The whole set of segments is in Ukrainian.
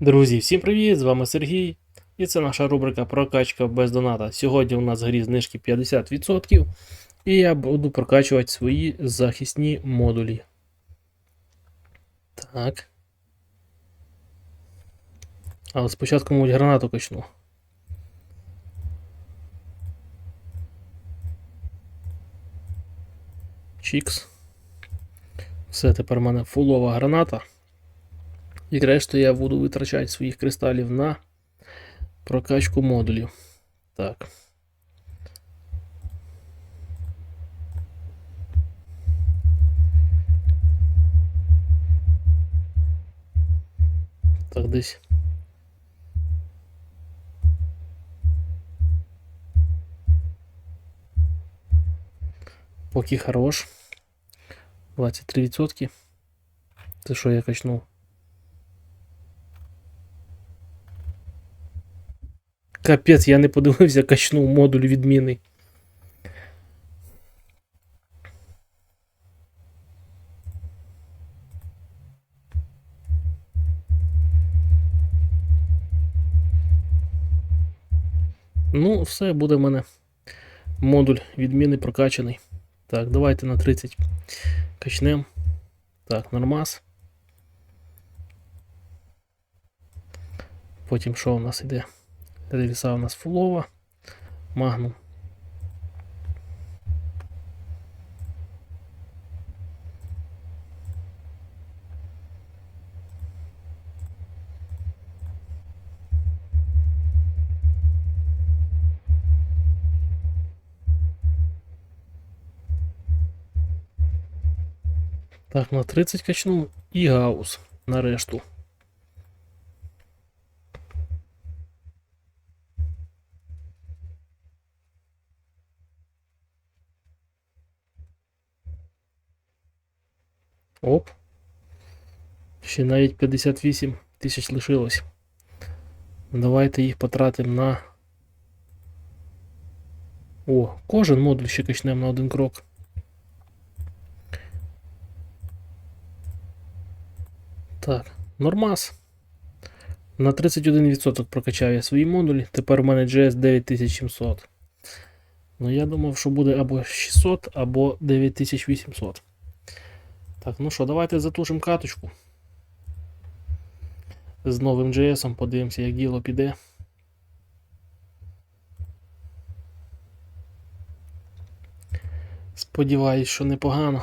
Друзі, всім привіт! З вами Сергій. І це наша рубрика Прокачка без доната. Сьогодні у нас в грі знижки 50%. І я буду прокачувати свої захисні модулі. Так. Але спочатку, мабуть, гранату качну. Чікс. Все, тепер у мене фулова граната. І решту я буду витрачати своїх кристалів на прокачку модулів. Так. Так, десь. Поки хорош. 23%. Це що я качнув? Капець, я не подивився, качнув модуль відміни. Ну, все, буде в мене модуль відміни прокачаний. Так, давайте на 30 качнем. Так, нормас. Потім що у нас іде? Рельса у нас фулова, магнум. Так, на 30 качнув і гаус на решту. Оп. Ще навіть 58 тисяч лишилось. Давайте їх потратимо на. О, кожен модуль ще качнемо на один крок. Так, нормас. На 31% прокачав я свої модулі. Тепер у мене GS 9700. Ну, я думав, що буде або 600, або 9800. Так, ну що, давайте затушимо каточку. З новим JS, подивимося, як діло піде. Сподіваюсь, що непогано.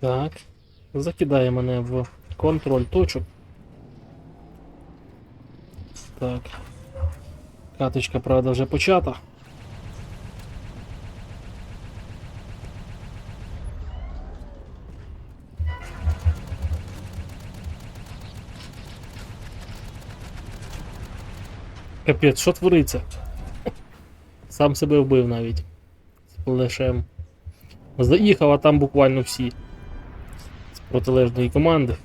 Так. Закидає мене в контроль точок. Так. Каточка, правда, вже почата. Капець, що твориться? Сам себе вбив навіть. З плешем. Заїхав, а там буквально всі протилежної команди.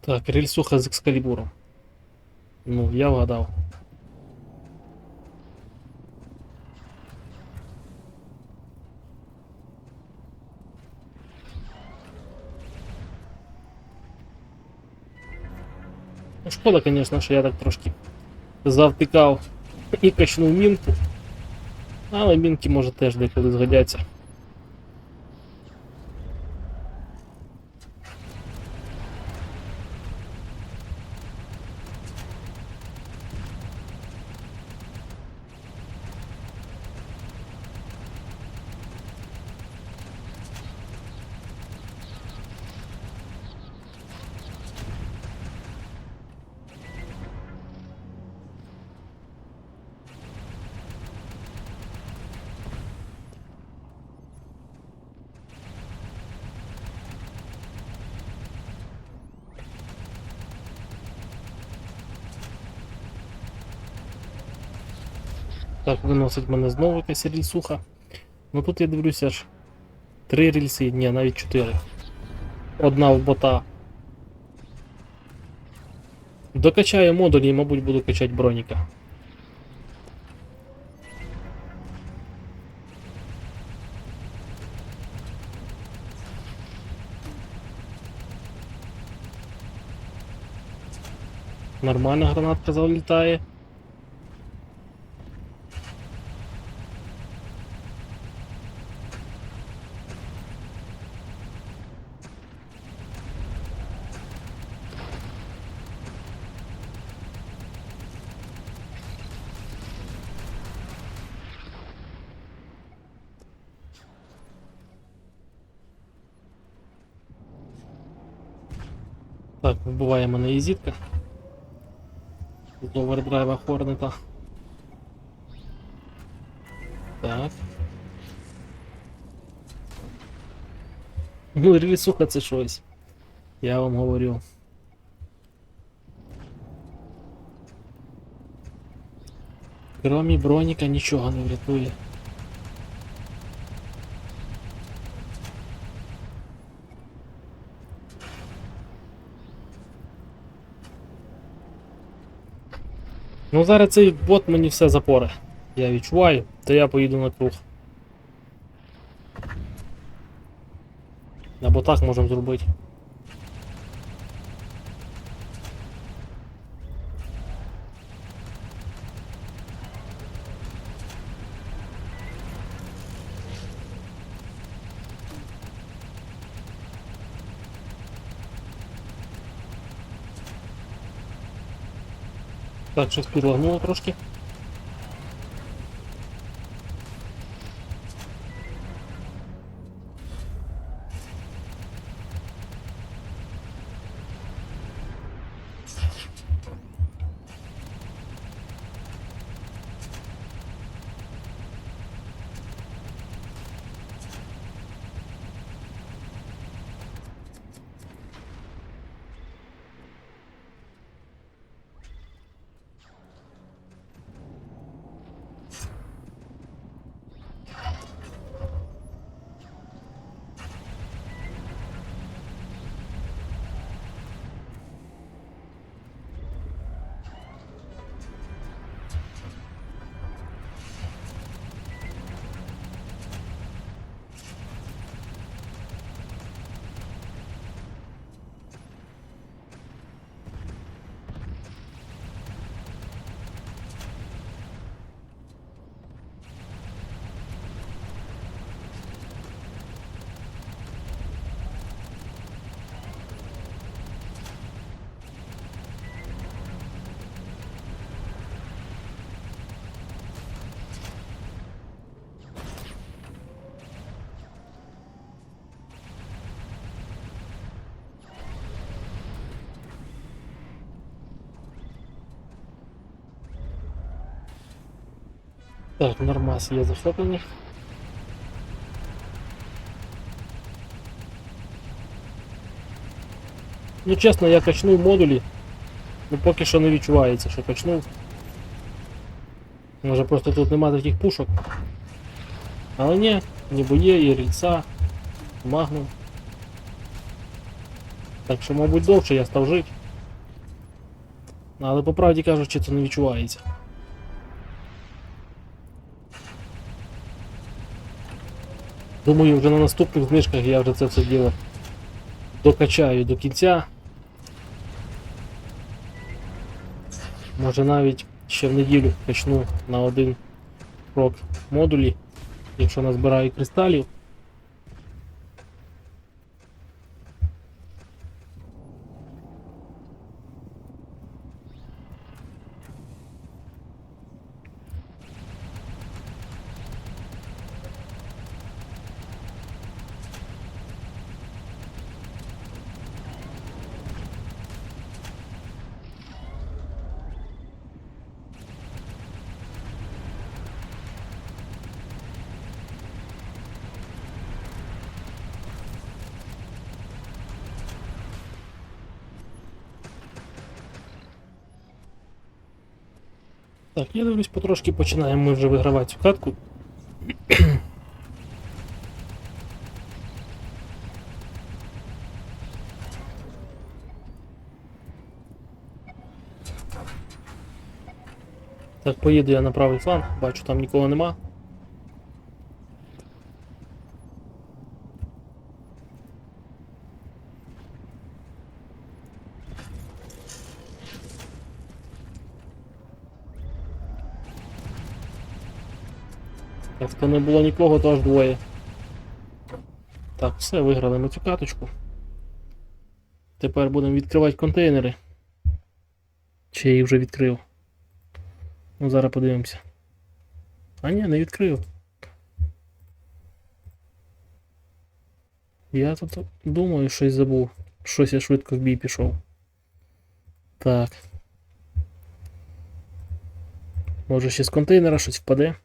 Так, рельсуха з екскалібуром. Ну, я вгадав. Ну, шкода, звісно, що я так трошки завтикав і качнув мінку. Але мінки може теж деколи згодяться. Так, виносить мене знову якась рільсуха. Ну тут я дивлюся аж три рільси, ні, навіть чотири. Одна в бота. Докачаю модулі і, мабуть, буду качати броніка. Нормальна гранатка залітає. Так, вбиває мене і зітка. З овердрайва Хорнета. Так. Ну, релісуха це щось. Я вам говорю. Кромі броніка нічого не врятує. Ну зараз цей бот мені все запоре. Я відчуваю, то я поїду на круг. Або так можемо зробити. Так, щось підлагнуло трошки. Так, нормас є захоплені. Ну чесно, я качнув модулі. Ну поки що не відчувається, що качнув. Може просто тут нема таких пушок. Але ні, ніби є і рільця, магнум. Так що, мабуть, довше я став жити. Але по правді кажучи, це не відчувається. Думаю, вже на наступних знижках я вже це все діло докачаю до кінця. Може навіть ще в неділю качну на один крок модулі, якщо назбираю кристалів. Так, я дивлюсь, потрошки починаємо ми вже вигравати цю катку. Так, поїду я на правий фланг, бачу, там нікого нема. Так, не було нікого, то аж двоє. Так, все, виграли ми цю каточку. Тепер будемо відкривати контейнери. Чи я їх вже відкрив? Ну, зараз подивимося. А ні, не відкрив. Я тут думаю, щось забув. Щось я швидко в бій пішов. Так. Може ще з контейнера щось впаде.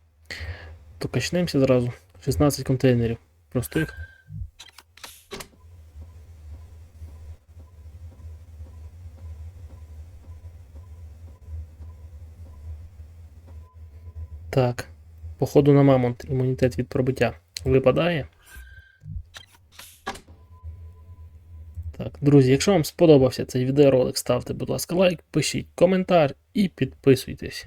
То качнемося зразу. 16 контейнерів. Простих. Так. Походу на мамонт імунітет від пробиття випадає. Так, друзі, якщо вам сподобався цей відеоролик, ставте, будь ласка, лайк, пишіть коментар і підписуйтесь.